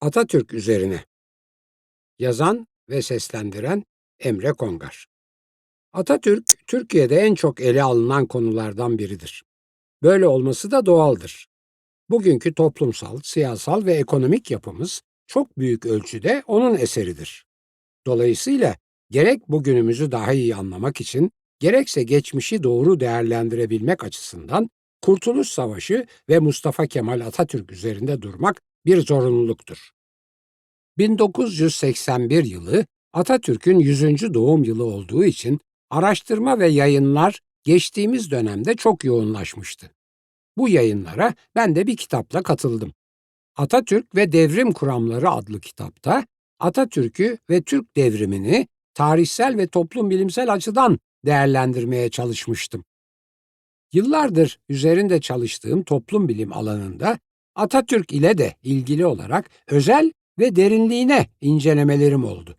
Atatürk üzerine. Yazan ve seslendiren Emre Kongar. Atatürk, Türkiye'de en çok ele alınan konulardan biridir. Böyle olması da doğaldır. Bugünkü toplumsal, siyasal ve ekonomik yapımız çok büyük ölçüde onun eseridir. Dolayısıyla gerek bugünümüzü daha iyi anlamak için, gerekse geçmişi doğru değerlendirebilmek açısından Kurtuluş Savaşı ve Mustafa Kemal Atatürk üzerinde durmak bir zorunluluktur. 1981 yılı Atatürk'ün 100. doğum yılı olduğu için araştırma ve yayınlar geçtiğimiz dönemde çok yoğunlaşmıştı. Bu yayınlara ben de bir kitapla katıldım. Atatürk ve Devrim Kuramları adlı kitapta Atatürk'ü ve Türk devrimini tarihsel ve toplum bilimsel açıdan değerlendirmeye çalışmıştım. Yıllardır üzerinde çalıştığım toplum bilim alanında Atatürk ile de ilgili olarak özel ve derinliğine incelemelerim oldu.